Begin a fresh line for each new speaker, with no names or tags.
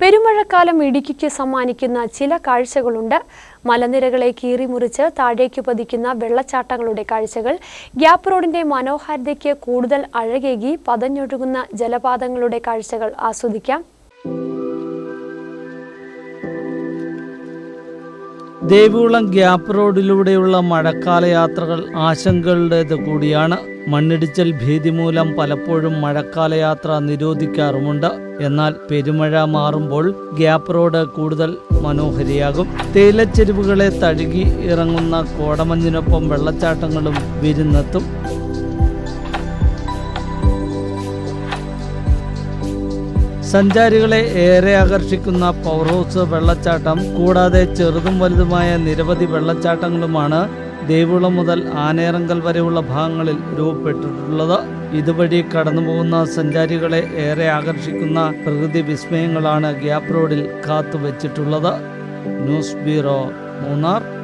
പെരുമഴക്കാലം ഇടുക്കിക്ക് സമ്മാനിക്കുന്ന ചില കാഴ്ചകളുണ്ട്. മലനിരകളെ കീറിമുറിച്ച് താഴേക്ക് പതിക്കുന്ന വെള്ളച്ചാട്ടങ്ങളുടെ കാഴ്ചകൾ. ഗ്യാപ്പ് റോഡിന്റെ മനോഹാരിതയ്ക്ക് കൂടുതൽ അഴകേകി പതഞ്ഞൊഴുകുന്ന ജലപാതങ്ങളുടെ കാഴ്ചകൾ ആസ്വദിക്കാം.
ദേവികുളം ഗ്യാപ്പ് റോഡിലൂടെയുള്ള മഴക്കാല യാത്രകൾ ആശങ്കകളുടേത് കൂടിയാണ് മണ്ണിടിച്ചൽ ഭീതി മൂലം പലപ്പോഴും മഴക്കാല യാത്ര നിരോധിക്കാറുമുണ്ട്. എന്നാൽ പെരുമഴ മാറുമ്പോൾ ഗ്യാപ്പ് റോഡ് കൂടുതൽ മനോഹരിയാകും. തേയിലച്ചെരുവുകളെ തഴുകി ഇറങ്ങുന്ന കോടമഞ്ഞിനൊപ്പം വെള്ളച്ചാട്ടങ്ങളും വിരുന്നെത്തും. സഞ്ചാരികളെ ഏറെ ആകർഷിക്കുന്ന പവർ ഹൗസ് വെള്ളച്ചാട്ടം കൂടാതെ ചെറുതും വലുതുമായ നിരവധി വെള്ളച്ചാട്ടങ്ങളുമാണ് ദേവികുളം മുതൽ ആനേറങ്കൽ വരെയുള്ള ഭാഗങ്ങളിൽ രൂപപ്പെട്ടിട്ടുള്ളത്. ഇതുവഴി കടന്നുപോകുന്ന സഞ്ചാരികളെ ഏറെ ആകർഷിക്കുന്ന പ്രകൃതി വിസ്മയങ്ങളാണ് ഗ്യാപ് റോഡിൽ കാത്തുവച്ചിട്ടുള്ളത്. News bureau Munnar.